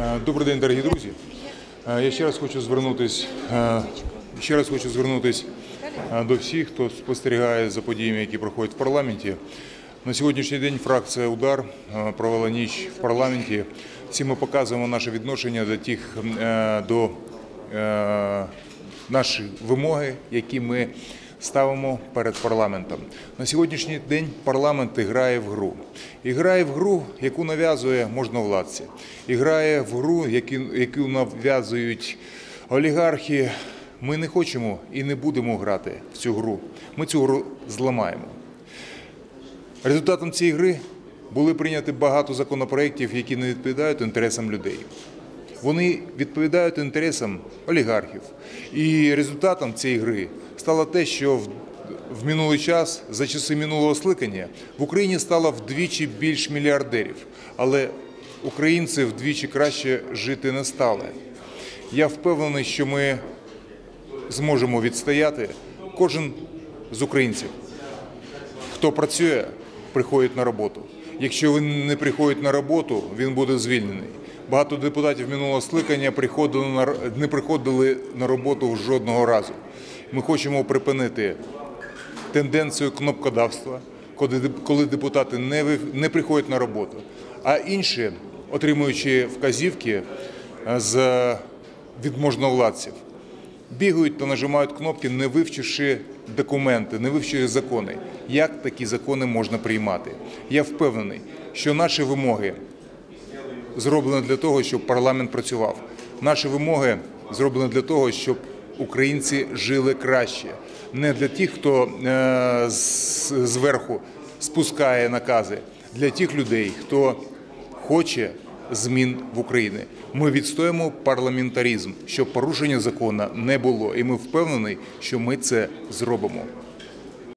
Е, Добрий день, дорогі друзі. Е, Я ще раз хочу звернутись, е, ще раз хочу звернутись до всіх, хто спостерігає за подіями, які проходять в парламенті. На сьогоднішній день фракція Удар провела ніч в парламенті. Всі ми показуємо наше відношення до тих до наші вимоги, які ми ставимо перед парламентом. На сьогоднішній день парламент грає в гру. І грає в гру, яку нав'язує можновладці. І грає в гру, яку нав'язують олігархи. Ми не хочемо і не будемо грати в цю гру. Ми цю гру зламаємо. Результатом цієї гри були прийняті багато законопроєктів, які не відповідають інтересам людей. Вони відповідають інтересам олігархів. І результатом цієї гри стало те, що в, в минулий час, за часи минулого скликання, в Україні стало вдвічі більш мільярдерів, але українці вдвічі краще жити не стали. Я впевнений, що ми зможемо відстояти кожен з українців хто працює, приходить на роботу. Якщо він не приходить на роботу, він буде звільнений. Багато депутатів минулого скликання не приходили на роботу жодного разу. Ми хочемо припинити тенденцію кнопкодавства, коли деп- коли депутати не, приходять на роботу, а інші, отримуючи вказівки е, з від можновладців, бігають та нажимають кнопки, не вивчивши документи, не вивчивши закони. Як такі закони можна приймати? Я впевнений, що наші вимоги зроблені для того, щоб парламент працював. Наші вимоги зроблені для того, щоб українці жили краще. Не для тих, хто е, зверху спускає накази, для тих людей, хто хоче змін в Україні. Ми відстоїмо парламентаризм, щоб порушення закону не було. І ми впевнені, що ми це зробимо.